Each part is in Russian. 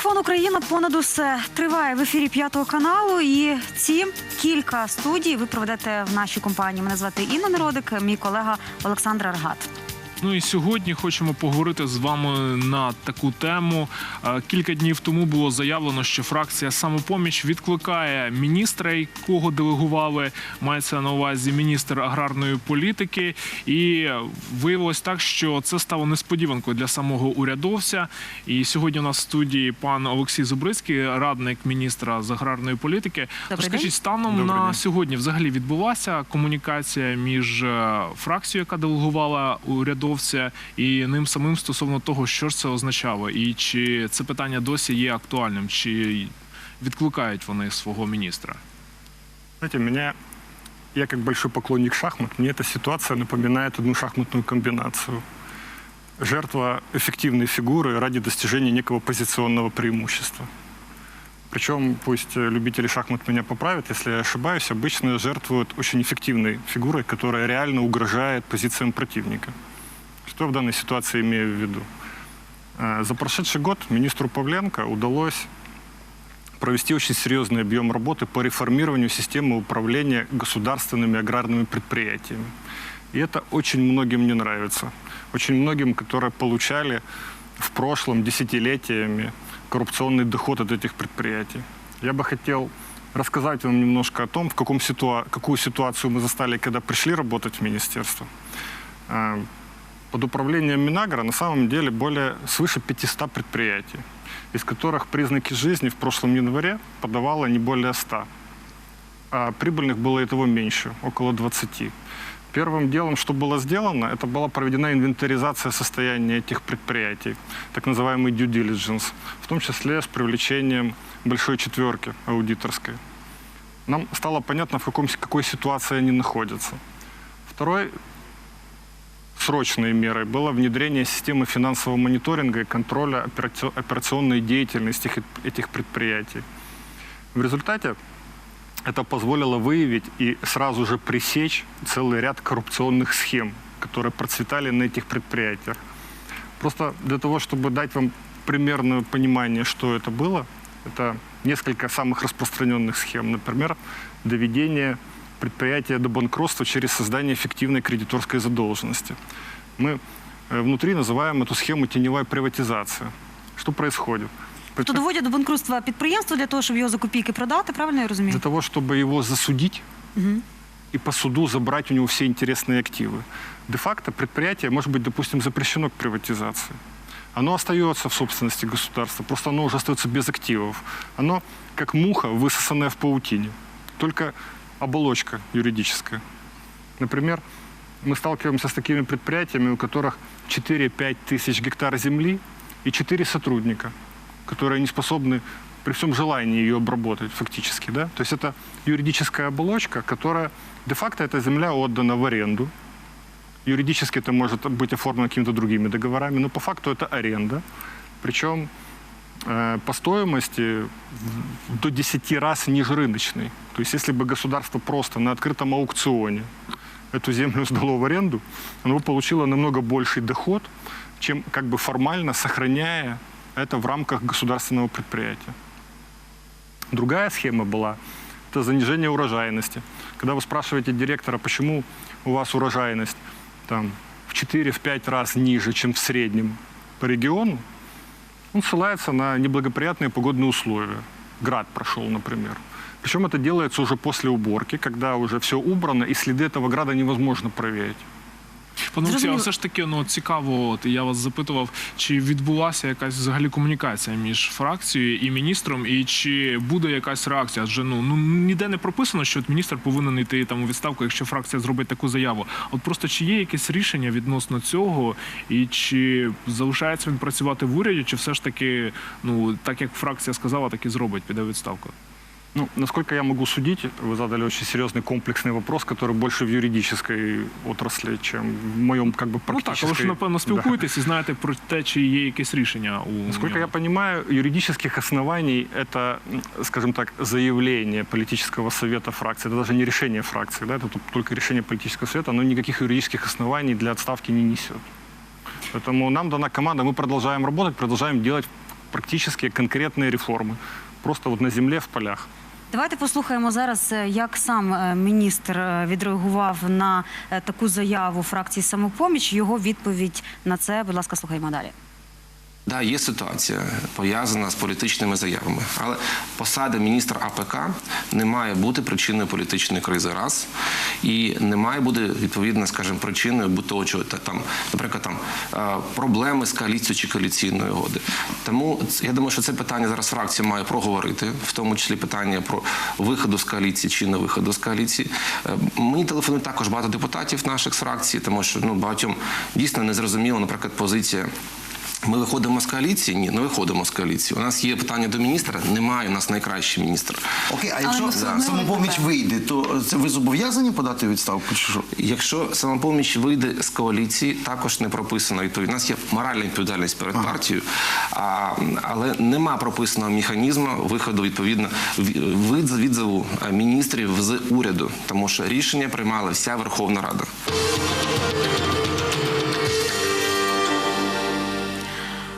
Марафон Україна понад усе триває в ефірі п'ятого каналу. І ці кілька студій ви проведете в нашій компанії. Мене звати Інна Народик, мій колега Олександр Аргат. Ну і сьогодні хочемо поговорити з вами на таку тему. Е, Кілька днів тому було заявлено, що фракція самопоміч відкликає міністра, якого делегували. Мається на увазі міністр аграрної політики. І виявилось так, що це стало несподіванкою для самого урядовця. І сьогодні у нас в студії пан Олексій Зубрицький, радник міністра з аграрної політики. Добрий Розкажіть, день. станом Добрий на день. сьогодні взагалі відбулася комунікація між е, фракцією, яка делегувала урядовця, і ним самим стосовно того, що ж це означало, і чи це питання досі є актуальним, чи відкликають вони свого міністра? Знаете, меня, я как большой поклонник шахмат, мне эта ситуация напоминает одну шахматную комбинацию. Жертва эффективной фигуры ради достижения некого позиционного преимущества. Причем, пусть э, любители шахмат меня поправят, если я ошибаюсь, обычно жертвуют очень эффективной фигурой, которая реально угрожает позициям противника. Что я в данной ситуации имею в виду? Э, За прошедший год министру Павленко удалось провести очень серьезный объем работы по реформированию системы управления государственными аграрными предприятиями. И это очень многим не нравится. Очень многим, которые получали в прошлом десятилетиями коррупционный доход от этих предприятий. Я бы хотел рассказать вам немножко о том, в каком ситуа- какую ситуацию мы застали, когда пришли работать в министерство. Под управлением Минагра на самом деле более свыше 500 предприятий, из которых признаки жизни в прошлом январе подавало не более 100. А прибыльных было и того меньше, около 20. Первым делом, что было сделано, это была проведена инвентаризация состояния этих предприятий, так называемый due diligence, в том числе с привлечением большой четверки аудиторской. Нам стало понятно, в каком, какой ситуации они находятся. Второй срочной мерой было внедрение системы финансового мониторинга и контроля операци- операционной деятельности этих предприятий. В результате это позволило выявить и сразу же пресечь целый ряд коррупционных схем, которые процветали на этих предприятиях. Просто для того, чтобы дать вам примерное понимание, что это было, это несколько самых распространенных схем. Например, доведение предприятия до банкротства через создание эффективной кредиторской задолженности. Мы э, внутри называем эту схему теневая приватизация. Что происходит? Тобто доводять до банкрутства підприємства для того, щоб його за копійки продати, правильно я розумію? Для того, чтобы его засудить Мгм. и по суду забрать у него все интересные активы. Де-факто предприятие может быть, допустим, запрещено к приватизации. Оно остается в собственности государства, просто оно уже остается без активов. Оно как муха, высосанная в паутине. Только оболочка юридическая. Например, мы сталкиваемся с такими предприятиями, у которых 4-5 тысяч гектар земли и 4 сотрудника, которые не способны при всем желании ее обработать фактически. Да? То есть это юридическая оболочка, которая де-факто эта земля отдана в аренду. Юридически это может быть оформлено какими-то другими договорами, но по факту это аренда. Причем по стоимости до 10 раз ниже рыночной. То есть если бы государство просто на открытом аукционе эту землю сдало в аренду, оно бы получило намного больший доход, чем как бы формально сохраняя это в рамках государственного предприятия. Другая схема была – это занижение урожайности. Когда вы спрашиваете директора, почему у вас урожайность там, в 4-5 раз ниже, чем в среднем по региону, он ссылается на неблагоприятные погодные условия. Град прошел, например. Причем это делается уже после уборки, когда уже все убрано, и следы этого града невозможно проверить. Пане Олексію, а все ж таки ну, цікаво, от я вас запитував, чи відбулася якась взагалі комунікація між фракцією і міністром, і чи буде якась реакція? Адже ну, ну ніде не прописано, що от міністр повинен йти там у відставку, якщо фракція зробить таку заяву. От просто чи є якесь рішення відносно цього, і чи залишається він працювати в уряді, чи все ж таки, ну так як фракція сказала, так і зробить, піде відставку? Ну, насколько я могу судить, вы задали очень серьезный комплексный вопрос, который больше в юридической отрасли, чем в моем как бы Ну так, практической... але ж напевно Да. спілкуєтесь і знаєте про те, чи є якесь рішення у Насколько нього. я понимаю, юридических оснований это, м, скажем так, заявление политического совета фракции. Это даже не решение фракции, да, это тут только решение политического совета, оно никаких юридических оснований для отставки не несет. Поэтому нам дана команда, мы продолжаем работать, продолжаем делать практические конкретные реформы. Просто вот на земле, в полях. Давайте послухаємо зараз, е, як сам е, міністр е, відреагував на е, таку заяву фракції самопоміч. Його відповідь на це, будь ласка, слухаємо далі. Да, є ситуація пов'язана з політичними заявами, але посада міністра АПК не має бути причиною політичної кризи, раз і не має бути відповідно, скажімо, причиною бути того, чого там, наприклад, там е, проблеми з коаліцією чи коаліційної угоди. Тому я думаю, що це питання зараз фракція має проговорити, в тому числі питання про виходу з коаліції чи не виходу з коаліції. Е, Мені телефонують також багато депутатів наших з фракції, тому що ну багатьом дійсно не зрозуміла, наприклад, позиція. Ми виходимо з коаліції? Ні, не виходимо з коаліції. У нас є питання до міністра. Немає у нас найкращий міністр. Окей, а якщо самопоміч вийде, то це ви зобов'язані подати відставку? Чи що? Якщо самопоміч вийде з коаліції, також не прописано відповідь. У нас є моральна відповідальність перед партією, а, але нема прописаного механізму виходу відповідно в- від відзову міністрів з уряду, тому що рішення приймала вся Верховна Рада.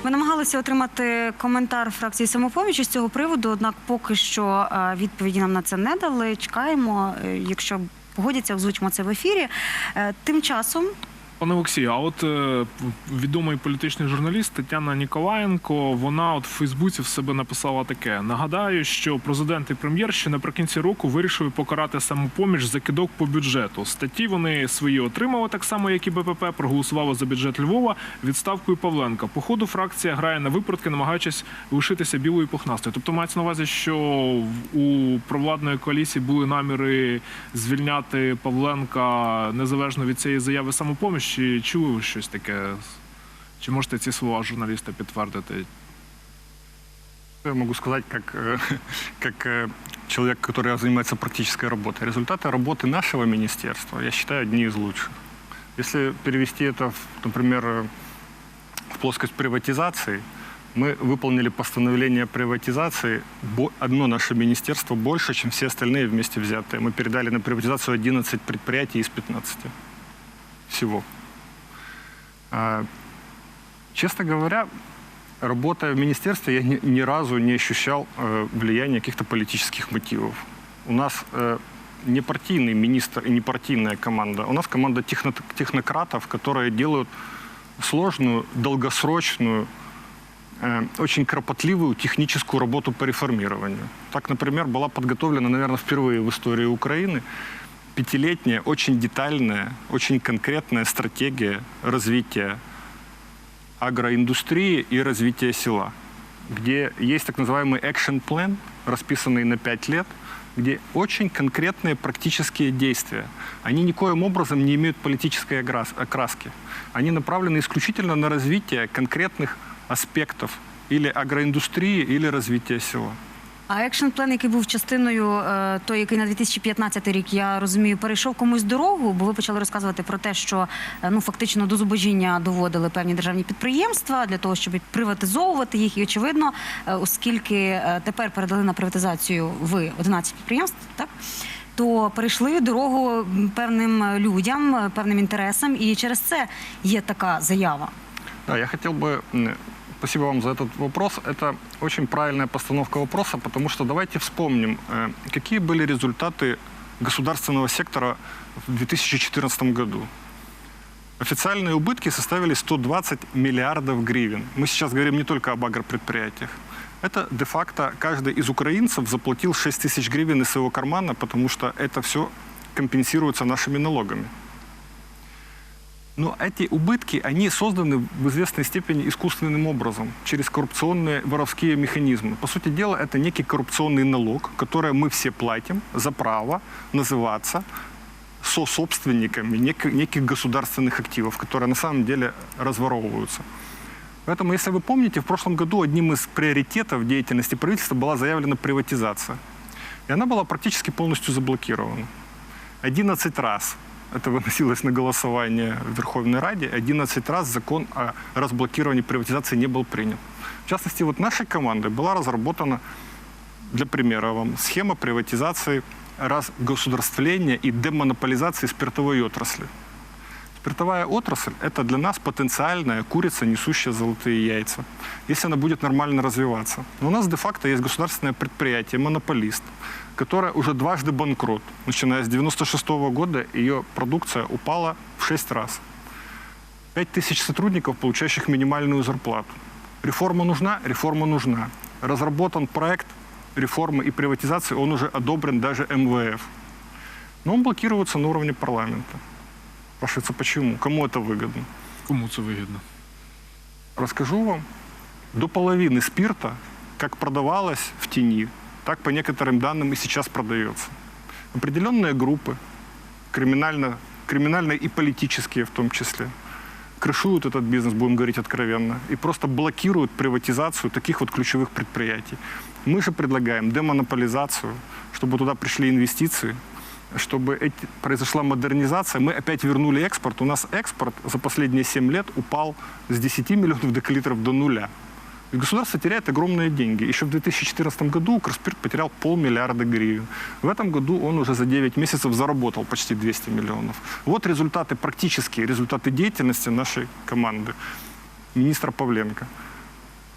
Ми намагалися отримати коментар фракції самопоміч з цього приводу, однак поки що е, відповіді нам на це не дали. Чекаємо, е, якщо погодяться, озвучимо це в ефірі. Е, Тим часом Пане Олексію, а от е, відомий політичний журналіст Тетяна Ніколаєнко, вона от в Фейсбуці в себе написала таке: нагадаю, що президент і прем'єр ще наприкінці року вирішили покарати самопоміч за кидок по бюджету. Статті вони свої отримали так само, як і БПП, проголосували за бюджет Львова відставкою Павленка. По ходу фракція грає на випадки, намагаючись лишитися білою пухнастою. Тобто мається на увазі, що у провладної коаліції були наміри звільняти Павленка незалежно від цієї заяви самопоміч. Чи чули ви щось таке? Чи можете ці слова журналіста підтвердити? Я могу сказать, как, э, как э, человек, который занимается практической работой. Результаты работы нашего министерства, я считаю, одни из лучших. Если перевести это, в, например, э, в плоскость приватизации, мы выполнили постановление о приватизации, бо- одно наше министерство больше, чем все остальные вместе взятые. Мы передали на приватизацию 11 предприятий из 15 всего. А, Честно говоря, работая в министерстве, я ни, ни разу не ощущал э, влияния каких-то политических мотивов. У нас э, не партийный министр и не партийная команда. У нас команда техно- технократов, которые делают сложную, долгосрочную, э, очень кропотливую техническую работу по реформированию. Так, например, была подготовлена, наверное, впервые в истории Украины пятилетняя, очень детальная, очень конкретная стратегия развития агроиндустрии и развития села, где есть так называемый action plan, расписанный на 5 лет, где очень конкретные практические действия. Они никоим образом не имеют политической окраски. Они направлены исключительно на развитие конкретных аспектов или агроиндустрии, или развития села. А екшн план, який був частиною е, той, який на 2015 рік, я розумію, перейшов комусь дорогу, бо ви почали розказувати про те, що е, ну фактично до зубожіння доводили певні державні підприємства для того, щоб приватизовувати їх. І очевидно, е, оскільки тепер передали на приватизацію ви 11 підприємств, так. То перейшли дорогу певним людям, певним інтересам, і через це є така заява. Я хотел бы... Спасибо вам за этот вопрос. Это очень правильная постановка вопроса, потому что давайте вспомним, э, какие были результаты государственного сектора в 2014 году. Официальные убытки составили 120 миллиардов гривен. Мы сейчас говорим не только об агропредприятиях. Это де-факто каждый из украинцев заплатил 6 тысяч гривен из своего кармана, потому что это все компенсируется нашими налогами. Но эти убытки, они созданы в известной степени искусственным образом, через коррупционные воровские механизмы. По сути дела, это некий коррупционный налог, который мы все платим за право называться сособственниками нек- неких государственных активов, которые на самом деле разворовываются. Поэтому, если вы помните, в прошлом году одним из приоритетов деятельности правительства была заявлена приватизация. И она была практически полностью заблокирована. 11 раз это выносилось на голосование в Верховной Раде, 11 раз закон о разблокировании приватизации не был принят. В частности, вот нашей командой была разработана, для примера вам, схема приватизации, разгосударствления и демонополизации спиртовой отрасли. Спиртовая отрасль – это для нас потенциальная курица, несущая золотые яйца, если она будет нормально развиваться. Но у нас де-факто есть государственное предприятие, монополист, которое уже дважды банкрот. Начиная с 96 года ее продукция упала в 6 раз. 5 тысяч сотрудников, получающих минимальную зарплату. Реформа нужна? Реформа нужна. Разработан проект реформы и приватизации, он уже одобрен даже МВФ. Но он блокируется на уровне парламента. Спрашивается, почему? Кому это выгодно? Кому це вигідно? Расскажу вам. До половины спирта, как продавалось в тени, так по некоторым данным и сейчас продается. Определенные группы, криминально, криминальные и политические в том числе, крышуют этот бизнес, будем говорить откровенно, и просто блокируют приватизацию таких вот ключевых предприятий. Мы же предлагаем демонополизацию, чтобы туда пришли инвестиции, чтобы эти- произошла модернизация. Мы опять вернули экспорт. У нас экспорт за последние 7 лет упал с 10 миллионов декалитров до нуля. И государство теряет огромные деньги. Еще в 2014 году Укрспирт потерял полмиллиарда гривен. В этом году он уже за 9 месяцев заработал почти 200 миллионов. Вот результаты, практические результаты деятельности нашей команды. Министра Павленко.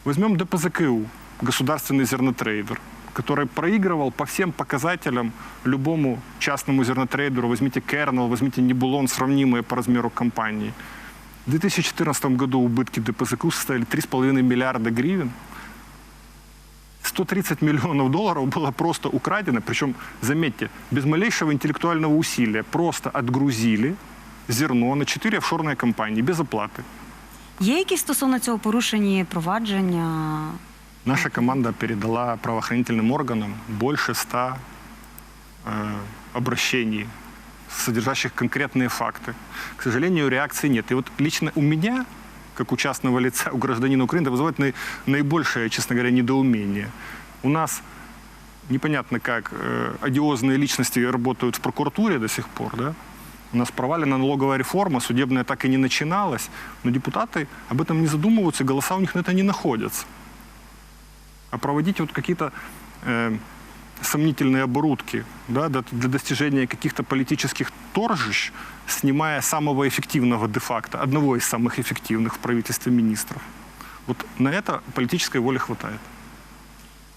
Возьмем ДПЗКУ, государственный зернотрейдер, который проигрывал по всем показателям любому частному зернотрейдеру. Возьмите Кернел, возьмите Небулон, сравнимые по размеру компании. В 2014 году убытки ДПЗКУ составили 3,5 миллиарда гривен. 130 миллионов долларов было просто украдено, причем, заметьте, без малейшего интеллектуального усилия. Просто отгрузили зерно на 4 офшорные компании без оплаты. Є якісь стосовно цього порушені провадження? Наша команда передала правоохранительным органам больше ста э, обращений, содержащих конкретные факты. К сожалению, реакции нет. И вот лично у меня, как у частного лица, у гражданина Украины, это вызывает наи- наибольшее, честно говоря, недоумение. У нас непонятно как э, одиозные личности работают в прокуратуре до сих пор, да? У нас провалена налоговая реформа, судебная так и не начиналась, но депутаты об этом не задумываются, голоса у них на это не находятся а проводить вот какие-то э, сомнительные оборудки да, для, достижения каких-то политических торжищ, снимая самого эффективного де-факто, одного из самых эффективных в правительстве министров. Вот на это политической воли хватает.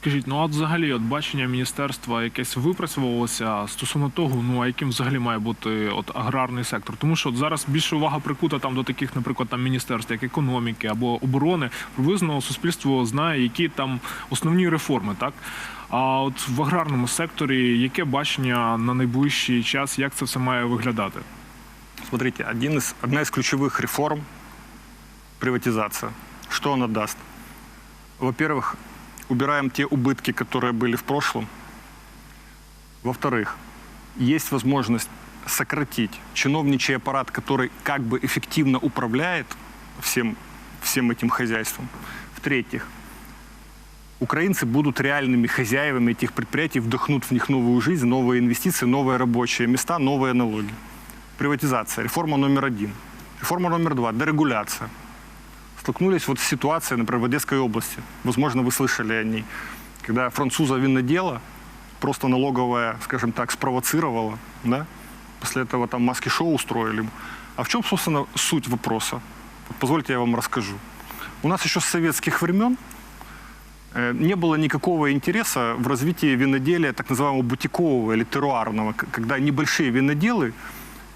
Скажіть, ну а взагалі, от бачення міністерства якесь випрацьовувалося стосовно того, ну а яким взагалі має бути от аграрний сектор? Тому що от зараз більше увага прикута там до таких, наприклад, там міністерств, як економіки або оборони. Приблизно суспільство знає, які там основні реформи, так. А от в аграрному секторі яке бачення на найближчий час, як це все має виглядати? Смотрите, один из, одна из ключевых реформ – приватизация. Что она даст? Во-первых, убираем те убытки, которые были в прошлом. Во-вторых, есть возможность сократить чиновничий аппарат, который как бы эффективно управляет всем, всем этим хозяйством. В-третьих, украинцы будут реальными хозяевами этих предприятий, вдохнут в них новую жизнь, новые инвестиции, новые рабочие места, новые налоги. Приватизация, реформа номер один. Реформа номер два – дерегуляция. Столкнулись вот с ситуацией, например, в Одесской области. Возможно, вы слышали о ней. Когда француза винодела просто налоговая, скажем так, спровоцировала, да? После этого там маски-шоу устроили. А в чем, собственно, суть вопроса? Вот позвольте я вам расскажу. У нас еще с советских времен э, не было никакого интереса в развитии виноделия так называемого бутикового или теруарного, когда небольшие виноделы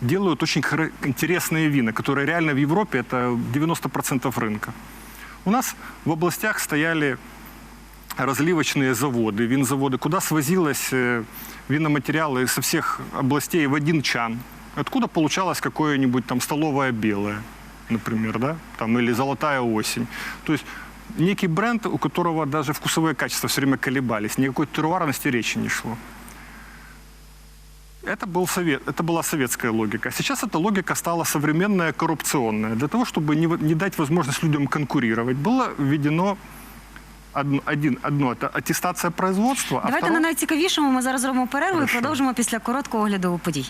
делают очень интересные вина, которые реально в Европе это 90% рынка. У нас в областях стояли разливочные заводы, винзаводы, куда свозилось э, виноматериалы со всех областей в один чан. Откуда получалось какое-нибудь там столовое белое, например, да, там, или золотая осень. То есть некий бренд, у которого даже вкусовые качества все время колебались, никакой теруарности речи не шло. Это, был совет, это была советская логика. А сейчас эта логика стала современная, коррупционная. Для того, чтобы не, в- не дать возможность людям конкурировать, было введено одно, один, одно это аттестация производства, а Давайте второе- на найцікавішому. Ми зараз зробимо перерву Хорошо. і продовжимо після короткого огляду подій.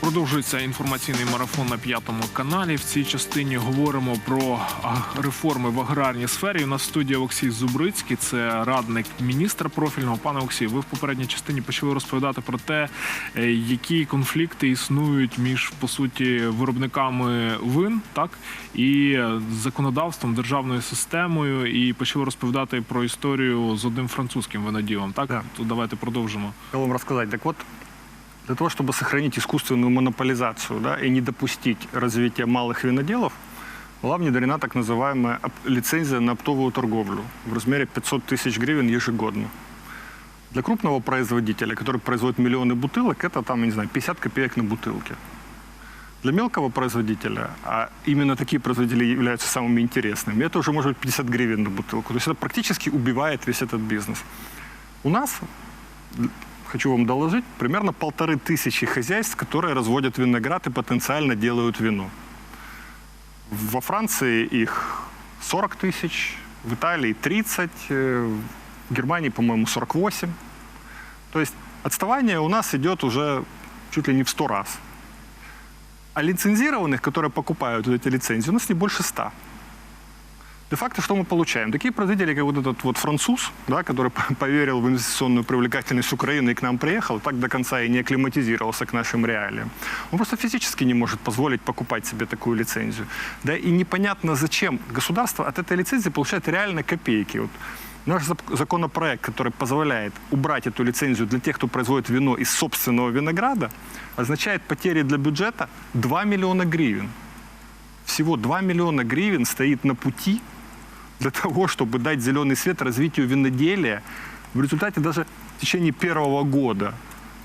Продовжується інформаційний марафон на п'ятому каналі. В цій частині говоримо про реформи в аграрній сфері. У нас в студії Олексій Зубрицький, це радник міністра профільного. Пане Олексій, ви в попередній частині почали розповідати про те, е, які конфлікти існують між по суті виробниками вин, так і законодавством, державною системою, і почали розповідати про історію з одним французьким виноділом. Так, Да. то давайте продовжимо. Хотел вам рассказать. Так вот, для того, чтобы сохранить искусственную монополизацию да, и не допустить развития малых виноделов, была внедрена так называемая лицензия на оптовую торговлю в размере 500 тысяч гривен ежегодно. Для крупного производителя, который производит миллионы бутылок, это там, не знаю, 50 копеек на бутылке. Для мелкого производителя, а именно такие производители являются самыми интересными, это уже может быть 50 гривен на бутылку. То есть это практически убивает весь этот бизнес. У нас хочу вам доложить, примерно полторы тысячи хозяйств, которые разводят виноград и потенциально делают вино. Во Франции их 40 тысяч, в Италии 30, э, в Германии, по-моему, 48. То есть отставание у нас идет уже чуть ли не в 100 раз. А лицензированных, которые покупают эти лицензии, у нас не больше 100. Де-факто что мы получаем? Такие производители, как вот этот вот француз, да, который поверил в инвестиционную привлекательность Украины и к нам приехал, так до конца и не акклиматизировался к нашим реалиям. Он просто физически не может позволить покупать себе такую лицензию. Да, и непонятно зачем государство от этой лицензии получает реально копейки. Вот наш законопроект, который позволяет убрать эту лицензию для тех, кто производит вино из собственного винограда, означает потери для бюджета 2 миллиона гривен всего 2 миллиона гривен стоит на пути для того, чтобы дать зеленый свет развитию виноделия. В результате даже в течение первого года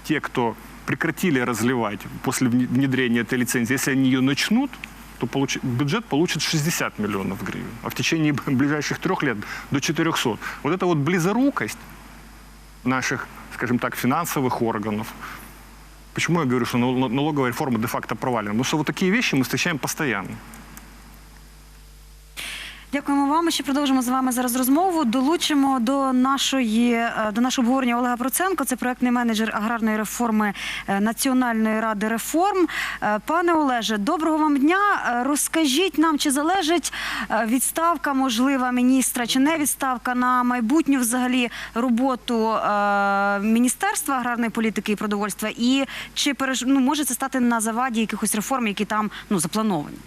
те, кто прекратили разливать после вне- внедрения этой лицензии, если они ее начнут, то получи- бюджет получит 60 миллионов гривен, а в течение ближайших трех лет до 400. Вот эта вот близорукость наших, скажем так, финансовых органов, Почему я говорю, что нал- налоговая реформа де-факто провалена? Потому что вот такие вещи мы встречаем постоянно. Дякуємо вам. Ми ще продовжимо з вами зараз розмову. Долучимо до нашої е, до нашого обговорення Олега Проценко. Це проектний менеджер аграрної реформи е, Національної ради реформ. Е, Пане Олеже, доброго вам дня. Розкажіть нам, чи залежить відставка можлива міністра, чи не відставка на майбутню взагалі роботу Міністерства аграрної політики і продовольства, і чи ну, може це стати на заваді якихось реформ, які там ну заплановані?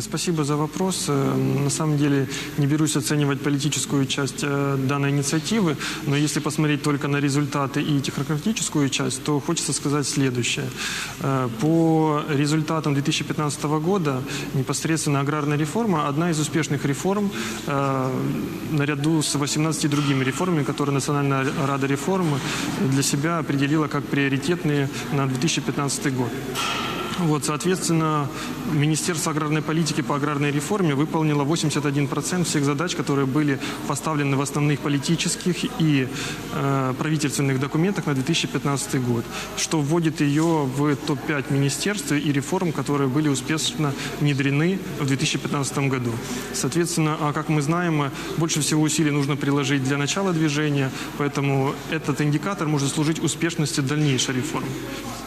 Спасибо за вопрос. Э, На самом деле не берусь оценивать политическую часть э, данной инициативы, но если посмотреть только на результаты и технократическую часть, то хочется сказать следующее. Э, По результатам 2015 года непосредственно аграрная реформа – одна из успешных реформ э, наряду с 18 другими реформами, которые Национальная рада реформы для себя определила как приоритетные на 2015 год. Вот, соответственно, Министерство аграрной политики по аграрной реформе выполнило 81% всех задач, которые были поставлены в основных политических и э, правительственных документах на 2015 год, что вводит ее в топ-5 министерств и реформ, которые были успешно внедрены в 2015 году. Соответственно, а как мы знаем, больше всего усилий нужно приложить для начала движения, поэтому этот индикатор может служить успешности дальнейшей реформы.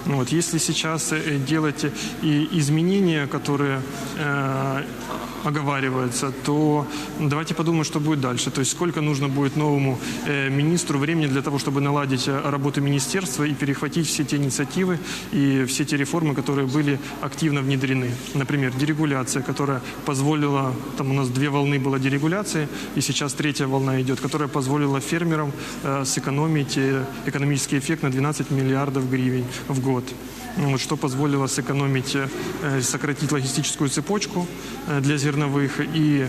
Вот, если сейчас э, делать и изменения, которые оговариваются, то давайте подумаем, что будет дальше. То есть сколько нужно будет новому э, министру времени для того, чтобы наладить э, работу министерства и перехватить все те инициативы и все те реформы, которые были активно внедрены. Например, дерегуляция, которая позволила, там у нас две волны было дерегуляции, и сейчас третья волна идет, которая позволила фермерам э, сэкономить э, экономический эффект на 12 миллиардов гривен в год. Вот, что позволило сэкономить, э, сократить логистическую цепочку э, для зерновых и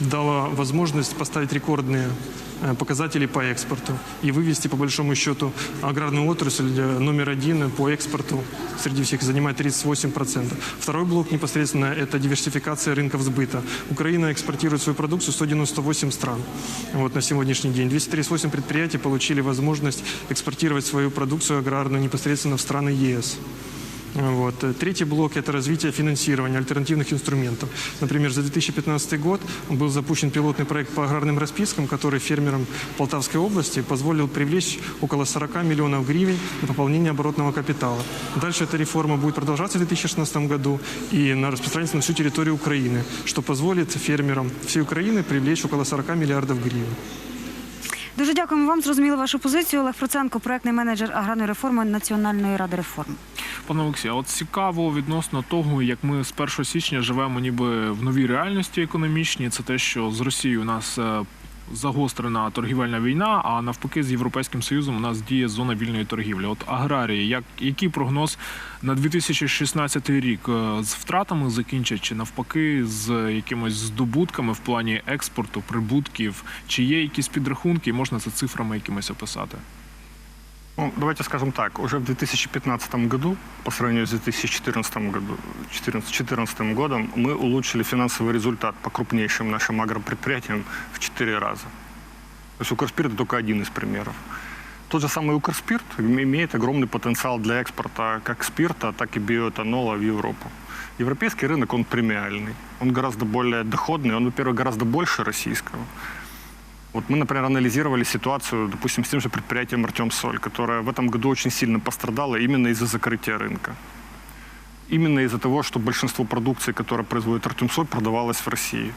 дало возможность поставить рекордные э, показатели по экспорту и вывести, по большому счету, аграрную отрасль э, номер один по экспорту среди всех занимает 38%. Второй блок непосредственно – это диверсификация рынков сбыта. Украина экспортирует свою продукцию в 198 стран вот, на сегодняшний день. 238 предприятий получили возможность экспортировать свою продукцию аграрную непосредственно в страны ЕС. Вот. Э, Третий блок – это развитие финансирования альтернативных инструментов. Например, за 2015 год был запущен пилотный проект по аграрным распискам, который фермерам Полтавской области позволил привлечь около 40 миллионов гривен на пополнение оборотного капитала. Дальше эта реформа будет продолжаться в 2016 году и на распространиться на всю территорию Украины, что позволит фермерам всей Украины привлечь около 40 миллиардов гривен. Дуже дякуємо вам. Зрозуміли вашу позицію. Олег Проценко, проектний менеджер аграрної реформи Національної ради реформ. Пане Олексію, от цікаво відносно того, як ми з 1 січня живемо ніби в новій реальності економічній. Це те, що з Росією у нас е, загострена торгівельна війна, а навпаки, з Європейським Союзом у нас діє зона вільної торгівлі. От аграрії, як який прогноз на 2016 рік Е, з втратами закінчать чи навпаки з якимось здобутками в плані експорту, прибутків? Чи є якісь підрахунки, можна це цифрами якимось описати? Ну, давайте скажем так, уже в 2015 году, по сравнению с 2014 году, 2014 годом, мы улучшили финансовый результат по крупнейшим нашим агропредприятиям в 4 раза. То есть Укрспирт – это только один из примеров. Тот же самый Укрспирт имеет огромный потенциал для экспорта как спирта, так и биоэтанола в Европу. Европейский рынок, он премиальный. Он гораздо более доходный, он, во-первых, гораздо больше российского. Вот мы, например, анализировали ситуацию, допустим, с тем же предприятием «Артем Соль», которое в этом году очень сильно пострадало именно из-за закрытия рынка. Именно из-за того, что большинство продукции, которое производит «Артем Соль», продавалось в России.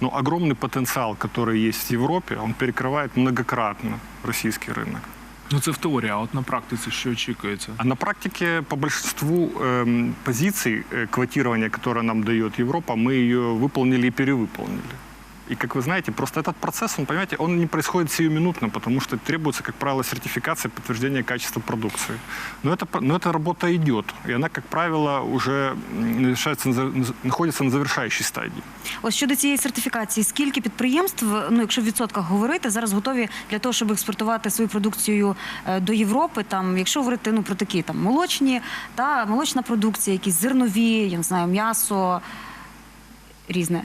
Но огромный потенциал, который есть в Европе, он перекрывает многократно российский рынок. Ну це в теорії, а от на практиці що очікується? А на практике по большинству эм, позиций э, квотирования, которое нам дает Европа, мы ее выполнили и перевыполнили. И, как вы знаете, просто этот процесс, он, понимаете, он не происходит сиюминутно, потому что требуется, как правило, сертификация, подтверждение качества продукции. Но, это, но эта работа идет, и она, как правило, уже м, завершается на за- находится на завершающей стадии. Ось щодо цієї сертифікації, скільки підприємств, ну якщо в відсотках говорити, зараз готові для того, щоб експортувати свою продукцію е, до Європи, там, якщо говорити ну про такі там молочні та молочна продукція, якісь зернові, я не знаю, м'ясо різне.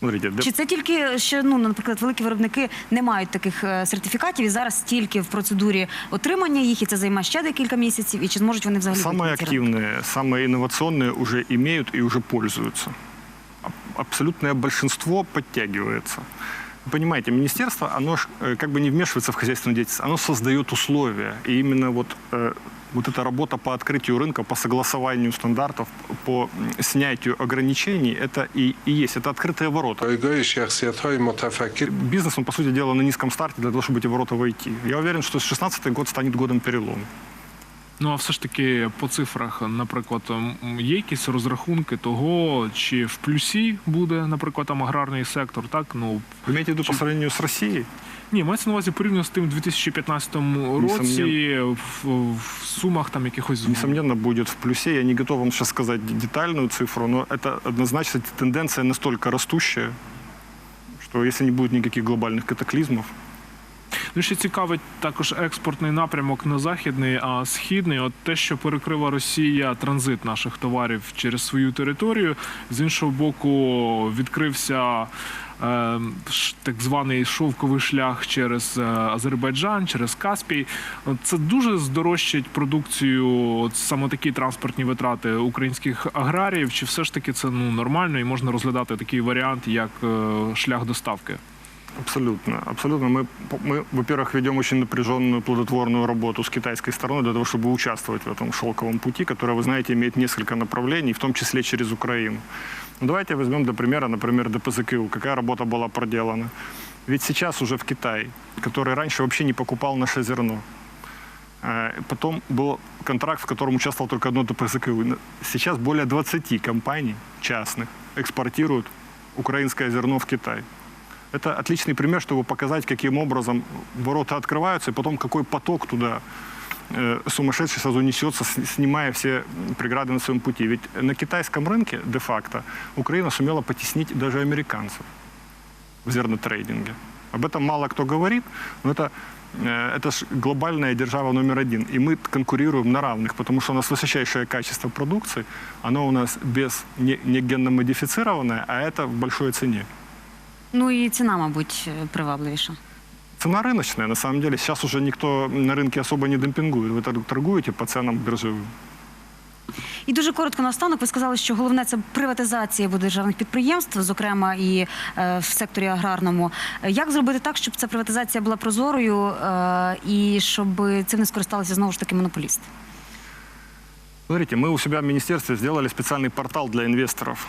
Смотрите, для- Чи це тільки ще ну, наприклад, великі виробники не мають таких е, сертифікатів і зараз тільки в процедурі отримання їх, і це займе ще декілька місяців, і чи зможуть вони взагалі Самые вийти на ці ринки? активные, самые инновационные уже имеют и уже пользуются. Аб- Абсолютное большинство подтягивается. Вы понимаете, министерство, оно ж, э, как бы не вмешивается в хозяйственную деятельность, оно создает условия. И именно вот, э, вот эта работа по открытию рынка, по согласованию стандартов, по снятию ограничений, это и, и есть, это открытые ворота. Бизнес, он, по сути дела, на низком старте для того, чтобы эти ворота войти. Я уверен, что 2016 год станет годом перелома. Ну, а все ж таки по цифрах, наприклад, є якісь розрахунки того, чи в плюсі буде, наприклад, там аграрний сектор, так? Ну, Ви маєте чи... по сравнению з Росією? Ні, мається на увазі порівняно з тим 2015 році в, в сумах там якихось Несомненно, будет в плюсе. Я не готов вам сейчас сказать детальную цифру, но это однозначно тенденция настолько растущая, что если не будет никаких глобальных катаклизмов, Ну, ще цікавить також експортний напрямок на західний, а східний. От те, що перекрила Росія транзит наших товарів через свою територію. З іншого боку, відкрився. е, ш- Так званий шовковий шлях через е, Азербайджан, через Каспій. От Це дуже здорожчить продукцію, от саме такі транспортні витрати українських аграріїв. Чи все ж таки це ну нормально і можна розглядати такий варіант, як е, шлях доставки? абсолютно, абсолютно. Мы, мы во-первых, ведем очень напряженную, плодотворную работу с китайской стороной для того, чтобы участвовать в этом шелковом пути, который, вы знаете, имеет несколько направлений, в том числе через Украину. Ну, давайте возьмем для примера, например, ДПЗКУ. Какая работа была проделана? Ведь сейчас уже в Китае, который раньше вообще не покупал наше зерно, Э, Потом был контракт, в котором участвовало только одно ДПЗКУ. Сейчас более 20 компаний частных экспортируют украинское зерно в Китай. Это отличный пример, чтобы показать, каким образом ворота открываются, и потом какой поток туда сумасшедший сразу несется, с- снимая все преграды на своем пути. Ведь на китайском рынке де-факто Украина сумела потеснить даже американцев в зернотрейдинге. Об этом мало кто говорит, но это, э, это ж глобальная держава номер один. И мы конкурируем на равных, потому что у нас высочайшее качество продукции, оно у нас без не, не генно модифицированное, а это в большой цене. Ну і ціна, мабуть, е, привабливіша. Цена рыночная, на самом деле. Сейчас уже никто на рынке особо не демпингует. Вы тор- торгуете по ценам биржевым. І дуже коротко наостанок ви сказали, що головне це приватизація державних підприємств, зокрема і е, в секторі аграрному. Е, Як зробити так, щоб ця приватизація була прозорою е, і щоб цим не скористалися знову ж таки монополісти? Смотрите, мы у себя в министерстве сделали специальный портал для инвесторов.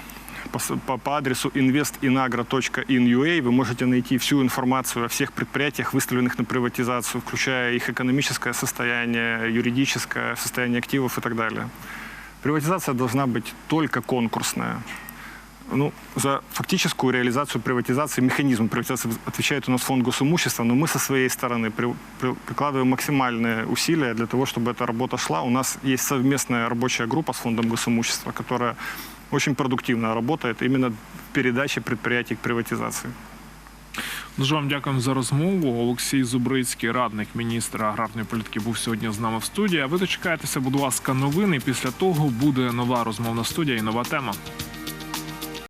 По, по адресу investinagro.in.ua вы можете найти всю информацию о всех предприятиях, выставленных на приватизацию, включая их экономическое состояние, юридическое состояние активов и так далее. Приватизация должна быть только конкурсная. Ну, за фактическую реализацию приватизации, механизм приватизации отвечает у нас фонд госимущества, но мы со своей стороны при- при- прикладываем максимальные усилия для того, чтобы эта работа шла. У нас есть совместная рабочая группа с фондом госимущества, которая очень продуктивно работает именно передача предприятий к приватизации. Дуже вам дякуємо за розмову. Олексій Зубрицький, радник міністра аграрної політики, був сьогодні з нами в студії. А ви дочекаєтеся, будь ласка, новини. Після того буде нова розмовна студія і нова тема.